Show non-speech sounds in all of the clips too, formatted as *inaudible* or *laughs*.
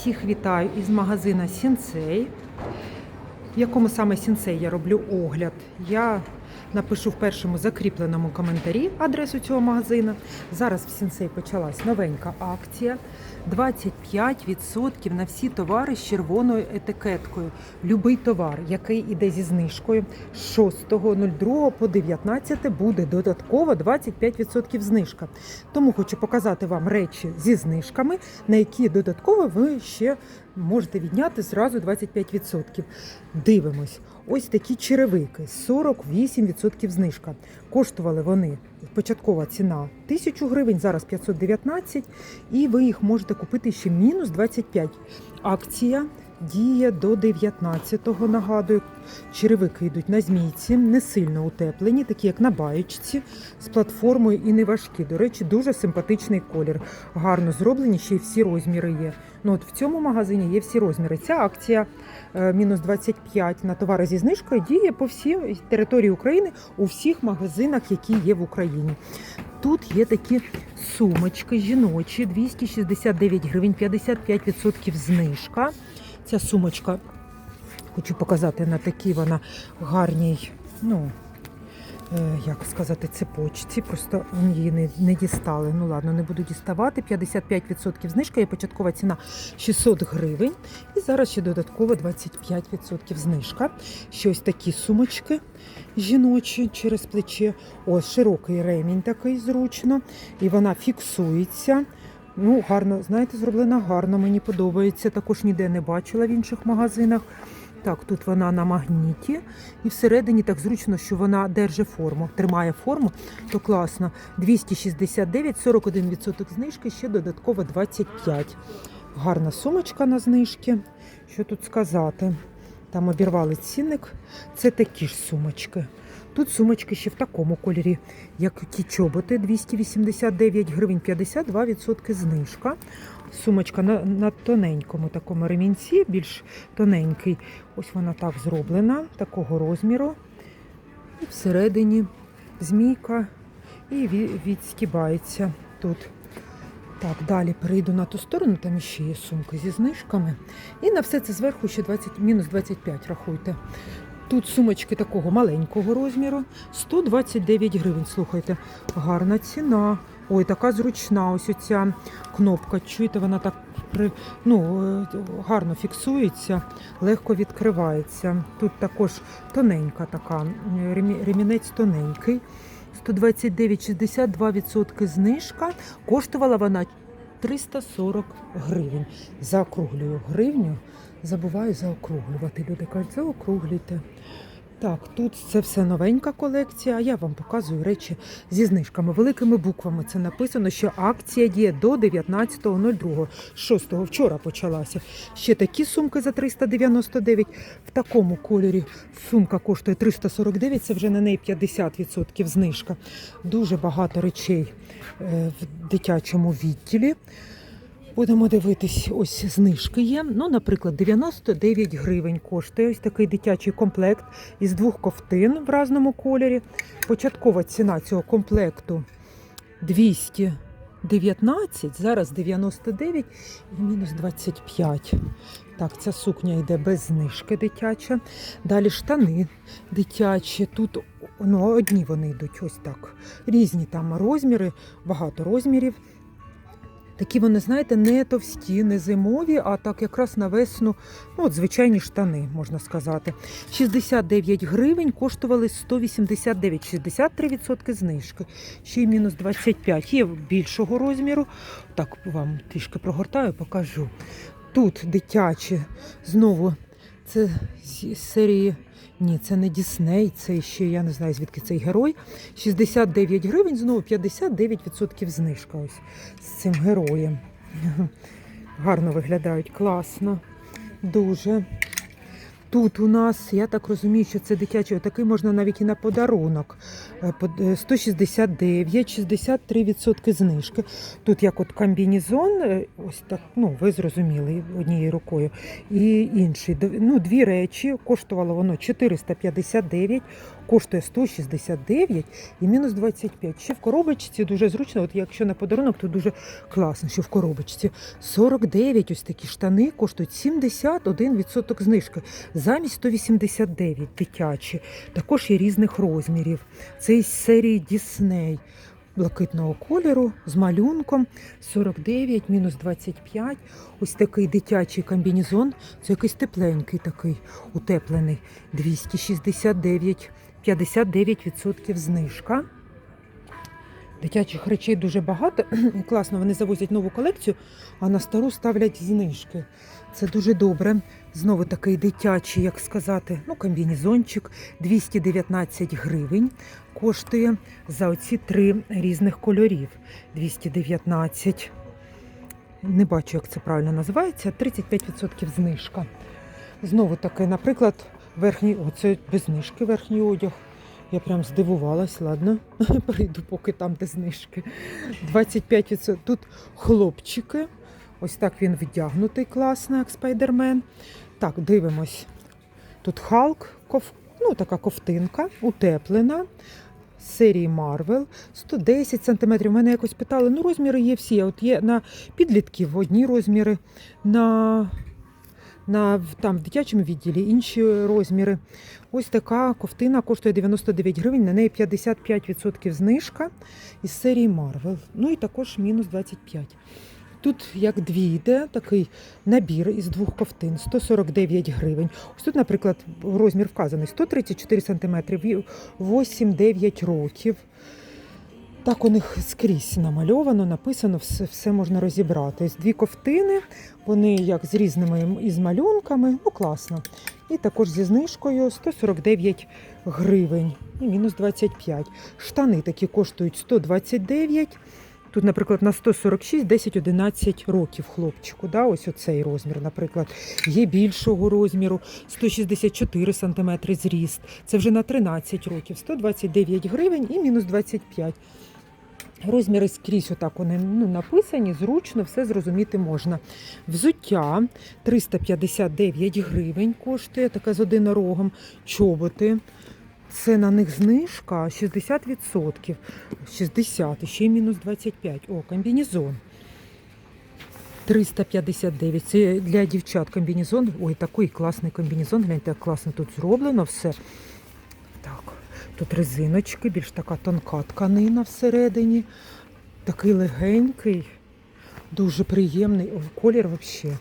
Всіх вітаю із магазина Сінцей. В якому саме Сінцей я роблю огляд. Я напишу в першому закріпленому коментарі адресу цього магазину. Зараз в Сінцей почалась новенька акція. 25% на всі товари з червоною етикеткою. Любий товар, який іде зі знижкою з 6.02 по 19 буде додатково 25% знижка. Тому хочу показати вам речі зі знижками, на які додатково ви ще можете відняти зразу 25%. Дивимось. Ось такі черевики 48% знижка. Коштували вони початкова ціна 1000 гривень, зараз 519, і ви їх можете купити ще мінус 25. Акція діє до 19-го. Нагадую, черевики йдуть на змійці, не сильно утеплені, такі як на баєчці, з платформою і не важкі. До речі, дуже симпатичний колір. Гарно зроблені, ще й всі розміри є. Ну от в цьому магазині є всі розміри. Ця акція мінус 25 на товари зі знижкою діє по всій території України у всіх магазинах, які є в Україні. Тут є такі сумочки жіночі, 269 гривень, 55% знижка. Ця сумочка, хочу показати на такій вона гарній, ну, е, як сказати, цепочці. Просто її не, не дістали. Ну ладно, не буду діставати. 55% знижка, є початкова ціна 600 гривень. І зараз ще додатково 25% знижка. Ще ось такі сумочки жіночі через плече. Ось широкий ремінь такий зручно. І вона фіксується. Ну, гарно, знаєте, зроблена гарно, мені подобається. Також ніде не бачила в інших магазинах. Так, тут вона на магніті, і всередині так зручно, що вона держить форму, тримає форму, то класно. 269, 41% знижки, ще додатково 25. Гарна сумочка на знижки. Що тут сказати? Там обірвали цінник. Це такі ж сумочки. Тут сумочки ще в такому кольорі, як ті чоботи 289 гривень 52% знижка. Сумочка на, на тоненькому такому ремінці, більш тоненький. Ось вона так зроблена, такого розміру. І всередині змійка і ві- відстібається тут. Так, далі перейду на ту сторону, там ще є сумки зі знижками. І на все це зверху ще 20, мінус 25, рахуйте. Тут сумочки такого маленького розміру, 129 гривень. Слухайте, гарна ціна. Ой, така зручна ось оця кнопка. Чуєте, вона так ну, е, гарно фіксується, легко відкривається. Тут також тоненька така, ремінець тоненький. 129,62% знижка. Коштувала вона 340 гривень. Заокруглюю гривню. Забуваю заокруглювати. Люди кажуть, заокруглюйте. Так, тут це все новенька колекція, а я вам показую речі зі знижками. Великими буквами це написано, що акція діє до 19.02. 6 вчора почалася. Ще такі сумки за 399. В такому кольорі сумка коштує 349, це вже на неї 50% знижка. Дуже багато речей е, в дитячому відділі. Будемо дивитись, ось знижки є. Ну, наприклад, 99 гривень коштує ось такий дитячий комплект із двох ковтин в разному кольорі. Початкова ціна цього комплекту 219, зараз 99 і мінус 25. Так, ця сукня йде без знижки дитяча. Далі штани дитячі. Тут ну, одні вони йдуть ось так. Різні там розміри, багато розмірів. Такі вони, знаєте, не товсті, не зимові, а так якраз на весну, ну, от звичайні штани, можна сказати. 69 гривень коштували 189, 63% знижки. Ще й мінус 25. Є більшого розміру. Так, вам трішки прогортаю, покажу. Тут дитячі, знову це з серії. Ні, це не Дісней, це ще я не знаю, звідки цей герой. 69 гривень, знову 59% знижка ось з цим героєм. Гарно виглядають, класно. Дуже. Тут у нас, я так розумію, що це дитячий, такий можна навіть і на подарунок. Е, под- е, 169, 63% знижки. Тут як от комбінезон, е, ось так, ну ви зрозуміли, однією рукою. І інший. Ну, дві речі, коштувало воно 459, коштує 169 і мінус 25. Ще в коробочці дуже зручно. От якщо на подарунок, то дуже класно, що в коробочці 49 ось такі штани коштують 71% знижки замість 189 дитячі. Також є різних розмірів. Це із серії Дісней. Блакитного кольору з малюнком 49, мінус 25. Ось такий дитячий комбінезон. Це якийсь тепленький такий, утеплений. 269, 59% знижка. Дитячих речей дуже багато. *clears throat* Класно, вони завозять нову колекцію, а на стару ставлять знижки. Це дуже добре. Знову такий дитячий, як сказати, ну, комбінезончик 219 гривень коштує за оці три різних кольорів. 219. Не бачу, як це правильно називається. 35% знижка. Знову таки, наприклад, верхній, оце без знижки верхній одяг. Я прям здивувалась, ладно, *laughs* прийду, поки там де знижки. 25%. Тут хлопчики. Ось так він вдягнутий класно, як спайдермен. Так, дивимось. Тут Халк, ков... ну така ковтинка, утеплена. Серії Марвел 110 см. Мене якось питали, ну розміри є всі. От є на підлітків одні розміри, на, на там, в дитячому відділі інші розміри. Ось така ковтина коштує 99 гривень, на неї 55% знижка із серії Марвел. Ну і також мінус 25. Тут як дві йде такий набір із двох ковтин 149 гривень. Ось тут, наприклад, розмір вказаний 134 см, 8-9 років. Так у них скрізь намальовано, написано, все, все можна розібрати. Ось дві ковтини, вони як з різними із малюнками, ну класно. І також зі знижкою 149 гривень і мінус 25. Штани такі коштують 129. Тут, наприклад, на 146, 10-11 років хлопчику. Да? Ось оцей розмір, наприклад, є більшого розміру, 164 см зріст. Це вже на 13 років, 129 гривень і мінус 25. Розміри скрізь отак вони ну, написані, зручно, все зрозуміти можна. Взуття 359 гривень коштує, таке з одинорогом. Чоботи. Це на них знижка 60%. 60, ще й мінус 25. О, комбінезон. 359. Це для дівчат комбінезон. Ой, такий класний комбінезон. Гляньте, як класно тут зроблено все. Тут резиночки, більш така тонка тканина всередині. Такий легенький, дуже приємний. Колір взагалі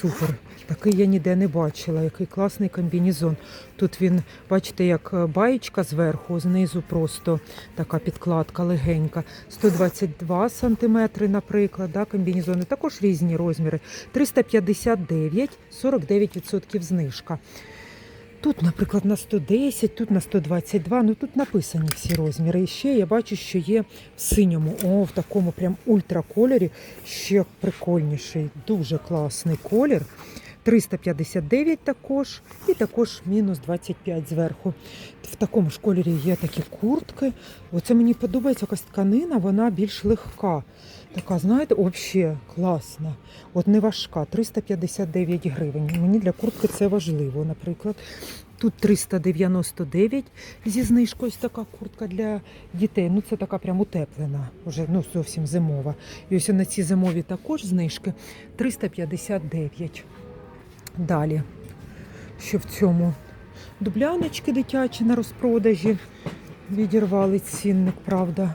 супер. Такий я ніде не бачила. Який класний комбінезон. Тут він, бачите, як е, баєчка зверху, знизу просто така підкладка легенька. 122 сантиметри, наприклад, да, комбінезони. Також різні розміри. 359, 49% знижка. Тут, наприклад, на 110, тут на 122, ну тут написані всі розміри. І ще я бачу, що є в синьому, о, в такому прям ультракольорі, ще прикольніший, дуже класний колір. 359 також, і також мінус 25 зверху. В такому ж кольорі є такі куртки. Оце мені подобається якась тканина, вона більш легка. Така, знаєте, взагалі класна. От не важка, 359 гривень. Мені для куртки це важливо, наприклад. Тут 399 зі знижкою ось така куртка для дітей. Ну це така прям утеплена, вже ну зовсім зимова. І ось на ці зимові також знижки 359. Далі, що в цьому? Дубляночки дитячі на розпродажі. Відірвали цінник, правда.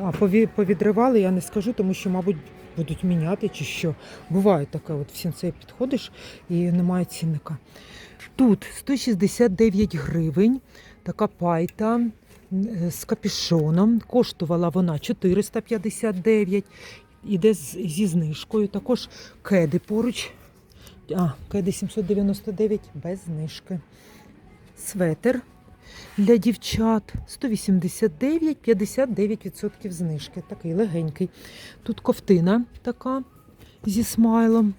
А, повідривали, я не скажу, тому що, мабуть, будуть міняти чи що. Буває таке, от в сінцей підходиш і немає цінника. Тут 169 гривень, така пайта е, з капюшоном. Коштувала вона 459, іде зі знижкою. Також кеди поруч. А, кеди 799 без знижки. Светер для дівчат 189, 59% знижки. Такий легенький. Тут ковтина така зі смайлом.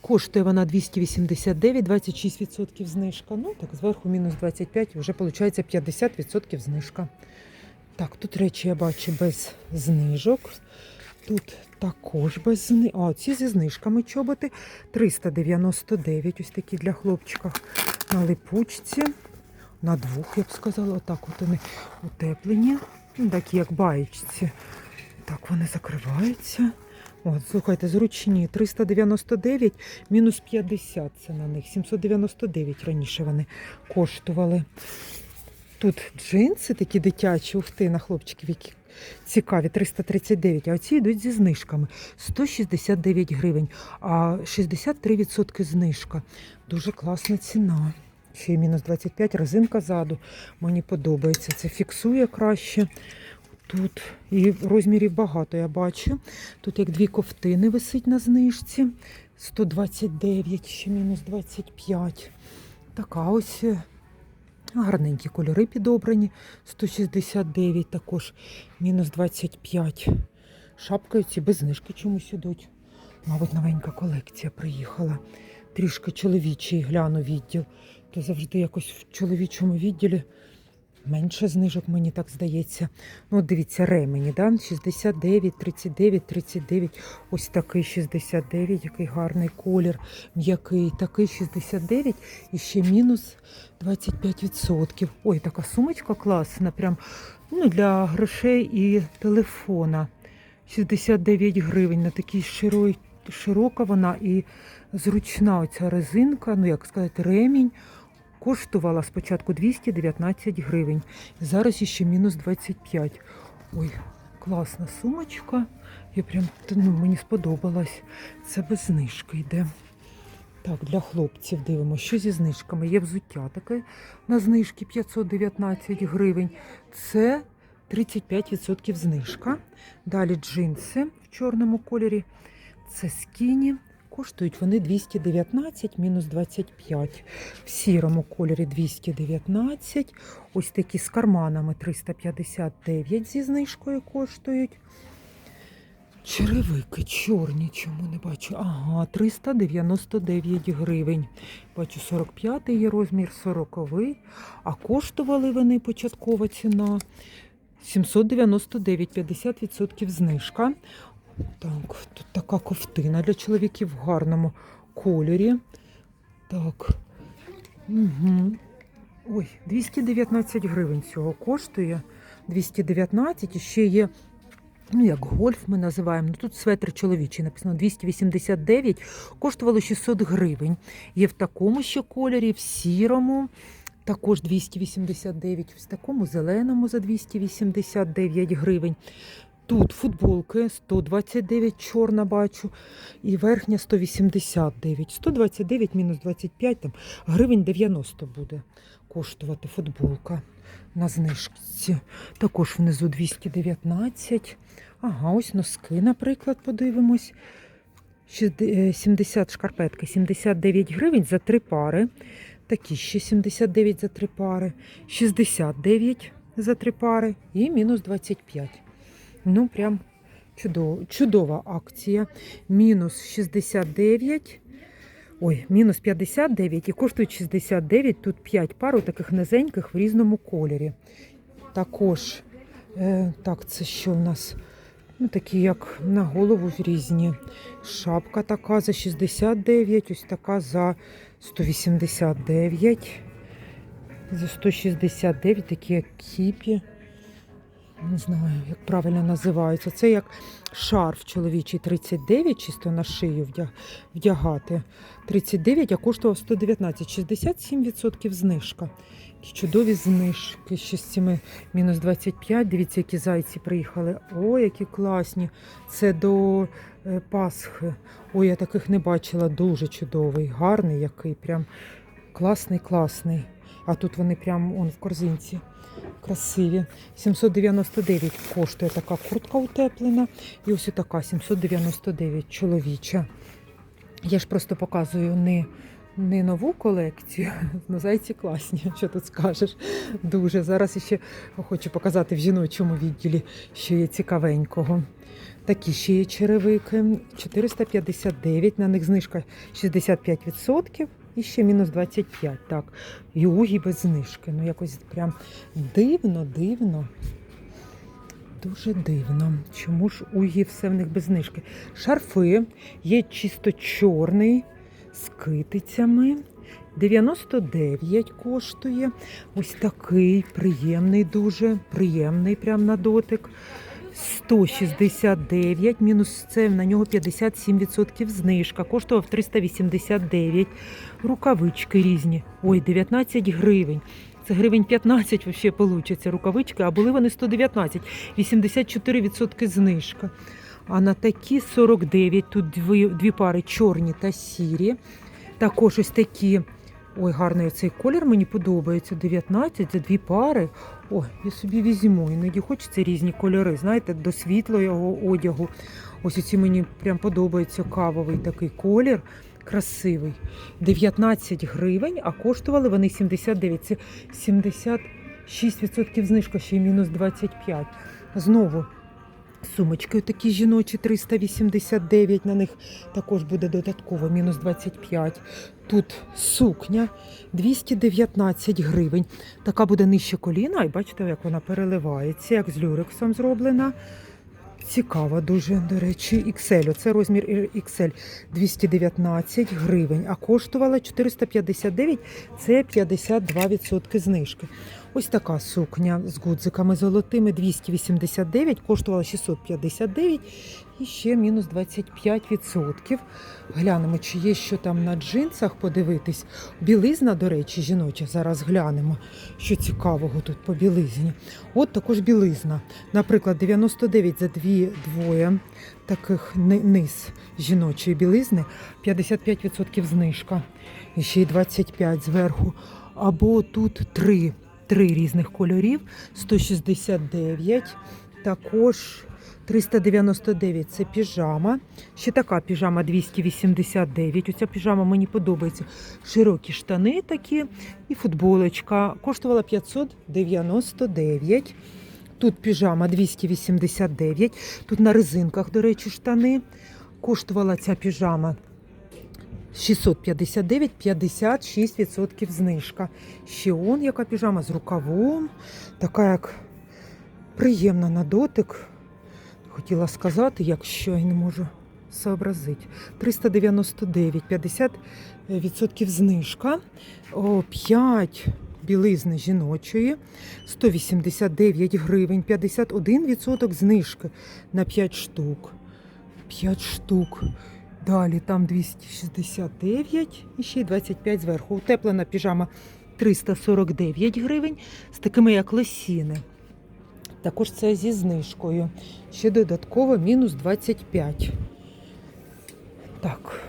Коштує вона 289, 26% знижка. Ну, так, зверху мінус 25, вже виходить 50% знижка. Так, тут речі я бачу без знижок. Тут також без знижок. А, ці зі знижками чоботи 399, ось такі для хлопчика на липучці. на двох, я б сказала. Отак от вони утеплені. Такі як баєчці. Так вони закриваються. От, слухайте, зручні 399 мінус 50 це на них. 799 раніше вони коштували. Тут джинси такі дитячі, ух ти, на хлопчиків, які цікаві, 339, а оці йдуть зі знижками. 169 гривень, а 63% знижка. Дуже класна ціна. Ще мінус 25, резинка ззаду. Мені подобається. Це фіксує краще. Тут і розмірів багато я бачу. Тут як дві ковтини висить на знижці. 129, ще мінус 25. Така ось е, гарненькі кольори підобрані. 169 також, мінус 25. Шапки ці без знижки чомусь ідуть. Мабуть, новенька колекція приїхала. Трішки чоловічий гляну відділ. То завжди якось в чоловічому відділі менше знижок, мені так здається. Ну, дивіться, ремені, да? 69, 39, 39. Ось такий 69, який гарний колір, м'який. Такий 69 і ще мінус 25%. Ой, така сумочка класна, прям ну, для грошей і телефона. 69 гривень на такій широй, широка вона і зручна оця резинка, ну як сказати, ремінь. Коштувала спочатку 219 гривень. Зараз іще мінус 25. Ой, класна сумочка. Я прям ну, мені сподобалась. Це без знижки йде. Так, для хлопців дивимося, що зі знижками. Є взуття таке на знижки 519 гривень. Це 35% знижка. Далі джинси в чорному кольорі. Це скіні. Коштують вони 219 мінус 25. В сірому кольорі 219. Ось такі з карманами 359 зі знижкою коштують. Черевики чорні, чому не бачу? Ага, 399 гривень. Бачу, 45 є розмір, 40 А коштували вони початкова ціна 799, 50% знижка. Так, тут така ковтина для чоловіків в гарному кольорі. Так. Угу. Ой, 219 гривень цього коштує. 219 і ще є, ну як гольф ми називаємо. Ну, тут светр чоловічий написано 289, коштувало 600 гривень. Є в такому ще кольорі, в сірому. Також 289, в такому зеленому за 289 гривень. Тут футболки 129 чорна бачу, і верхня 189. 129 мінус 25 там гривень 90 буде коштувати футболка на знижці. Також внизу 219. Ага, ось носки, наприклад, подивимось. Е, 70 шкарпетки, 79 гривень за три пари. Такі ще 79 за три пари, 69 за три пари і мінус 25. Ну, прям чудово, чудова акція. Мінус 69. Ой, мінус 59 і коштують 69. Тут 5 пар таких низеньких в різному кольорі. Також, е, так, це що в нас? Ну, такі, як на голову різні. Шапка така за 69, ось така за 189. За 169, такі як кіпі. Не знаю, як правильно називаються. Це як шарф чоловічий 39, чисто на шию вдягати. 39, а коштував 119, 67% знижка. Які чудові знижки. Ще з цими мінус 25. Дивіться, які зайці приїхали. Ой, які класні. Це до е, Пасхи. Ой, я таких не бачила. Дуже чудовий, гарний який. Прям класний, класний. А тут вони прям он в корзинці. Красиві. 799 коштує така куртка утеплена. І ось така 799 чоловіча. Я ж просто показую не, не нову колекцію, *laughs* ну зайці класні, *laughs* що тут скажеш. Дуже. Зараз ще хочу показати в жіночому відділі, що є цікавенького. Такі ще є черевики. 459, на них знижка 65%. І ще мінус 25, так. Югі без знижки. Ну, якось прям дивно, дивно. Дуже дивно. Чому ж угі все в них без знижки? Шарфи є чисто чорний. з китицями. 99 коштує. Ось такий приємний, дуже приємний прям на дотик. 169, мінус це на нього 57% знижка. Коштував 389. Рукавички різні. Ой, 19 гривень. Це гривень 15 взагалі получаться рукавички, а були вони 119, 84% знижка. А на такі 49, тут дві, дві пари чорні та сірі. Також ось такі. Ой, гарний цей колір мені подобається. 19 за дві пари. О, я собі візьму. Іноді хочеться різні кольори, знаєте, до світлого одягу. Ось оці мені прям подобається кавовий такий колір. Красивий. 19 гривень, а коштували вони 79. Це 76% знижка, ще й мінус 25. Знову сумочки такі жіночі 389, на них також буде додатково мінус 25. Тут сукня 219 гривень. Така буде нижче коліна, і бачите, як вона переливається, як з люрексом зроблена. Цікава дуже, до речі, XL. Це розмір XL 219 гривень, а коштувала 459, це 52% знижки. Ось така сукня з гудзиками золотими 289, коштувала 659 і ще мінус 25%. Глянемо, чи є що там на джинсах подивитись. Білизна, до речі, жіноча. Зараз глянемо, що цікавого тут по білизні. От також білизна. Наприклад, 99 за дві двоє таких низ жіночої білизни, 55% знижка. І ще й 25 зверху. Або тут три, три різних кольорів, 169. Також 399 це піжама. Ще така піжама 289. Оця піжама мені подобається. Широкі штани такі і футболочка. Коштувала 599. Тут піжама 289. Тут на резинках, до речі, штани. Коштувала ця піжама 659, 56% знижка. Ще он яка піжама з рукавом. Така як приємна на дотик. Хотіла сказати, якщо я не можу сообразити. 399, 50% знижка. О, 5 білизни жіночої, 189 гривень, 51% знижки на 5 штук. 5 штук. Далі там 269 і ще й 25 зверху. Утеплена піжама 349 гривень з такими як лосіни. Також це зі знижкою. Ще додатково мінус 25. Так,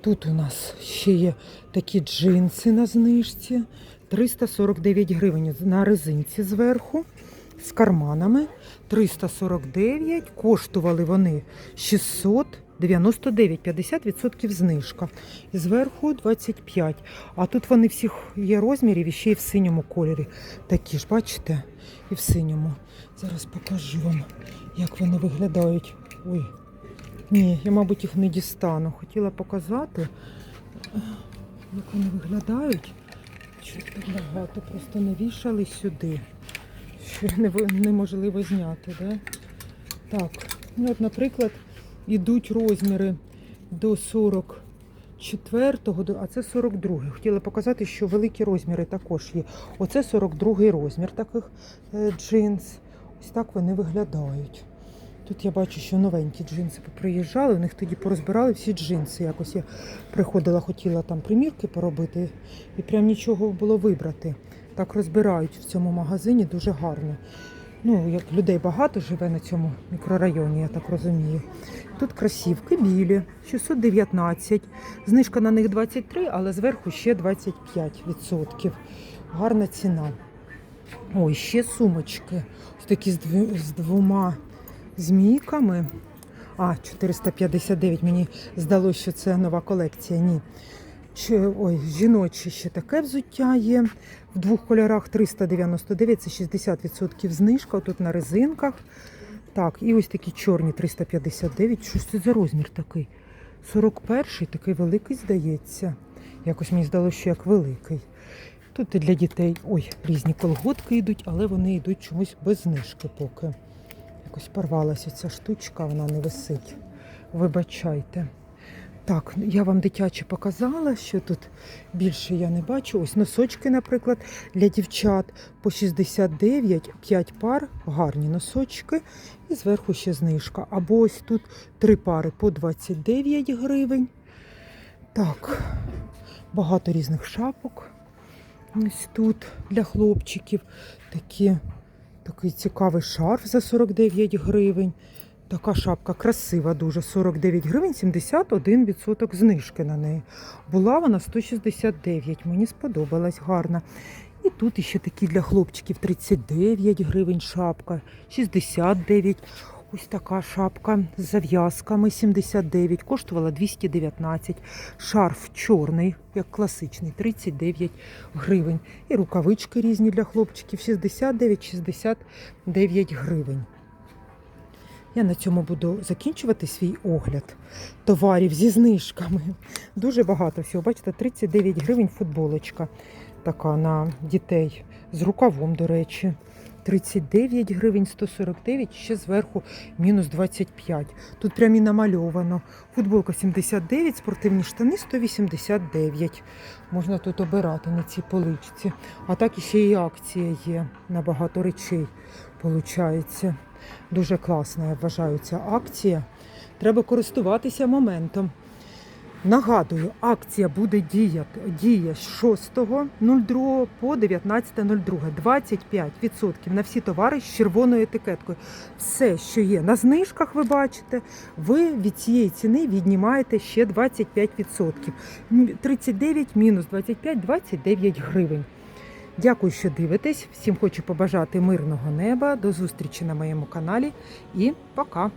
тут у нас ще є такі джинси на знижці. 349 гривень на резинці зверху. З карманами 349. Коштували вони 699, 50% знижка. І зверху 25. А тут вони всіх є розмірів і ще й в синьому кольорі. Такі ж, бачите? І в синьому. Зараз покажу вам, як вони виглядають. Ой, ні, я, мабуть, їх не дістану. Хотіла показати, як вони виглядають. Що так багато, просто не вішали сюди. Що *laughs* неможливо зняти, да? Так, ну от, наприклад, ідуть розміри до 44-го, а це 42-й. Хотіла показати, що великі розміри також є. Оце 42-й розмір таких е, джинс. Ось так вони виглядають. Тут я бачу, що новенькі джинси поприїжджали, у них тоді порозбирали всі джинси. Якось я приходила, хотіла там примірки поробити, і прям нічого було вибрати. Так розбирають в цьому магазині дуже гарно. Ну, як людей багато живе на цьому мікрорайоні, я так розумію. Тут красівки білі, 619. Знижка на них 23, але зверху ще 25%. Гарна ціна. Ой, ще сумочки. Ось такі з, дві- з двома змійками. А, 459. Мені здалося, що це нова колекція. Ні. Чи, ой, жіноче ще таке взуття є. В двох кольорах 399, це 60% знижка. Тут на резинках. Так, і ось такі чорні 359. Що ж це за розмір такий? 41-й, такий великий, здається. Якось мені здалося, що як великий. Тут і для дітей ой, різні колготки йдуть, але вони йдуть чомусь без знижки поки. Якось порвалася ця штучка, вона не висить. Вибачайте. Так, я вам дитяче показала, що тут більше я не бачу. Ось носочки, наприклад, для дівчат по 69, 5 пар, гарні носочки. І зверху ще знижка. Або ось тут три пари по 29 гривень. Так, багато різних шапок. Ось тут для хлопчиків такі, такий цікавий шарф за 49 гривень. Така шапка красива, дуже 49 гривень, 71% знижки на неї. Була вона 169, мені сподобалась гарна. І тут ще такі для хлопчиків 39 гривень шапка, 69. Ось така шапка з зав'язками 79, коштувала 219. Шарф чорний, як класичний, 39 гривень. І рукавички різні для хлопчиків 69-69 гривень. Я на цьому буду закінчувати свій огляд товарів зі знижками. Дуже багато всього. Бачите, 39 гривень футболочка така на дітей з рукавом, до речі. 39 гривень 149, ще зверху мінус 25. Тут прям і намальовано. Футболка 79, спортивні штани 189. Можна тут обирати на цій поличці. А так іще і акція є на багато речей. Получається. Дуже класна, я вважаю, ця акція. Треба користуватися моментом. Нагадую, акція буде діяти діє з 6.02 по 19.02. 25% на всі товари з червоною етикеткою. Все, що є на знижках, ви бачите, ви від цієї ціни віднімаєте ще 25%. 39 мінус 25 29 гривень. Дякую, що дивитесь. Всім хочу побажати мирного неба. До зустрічі на моєму каналі і пока!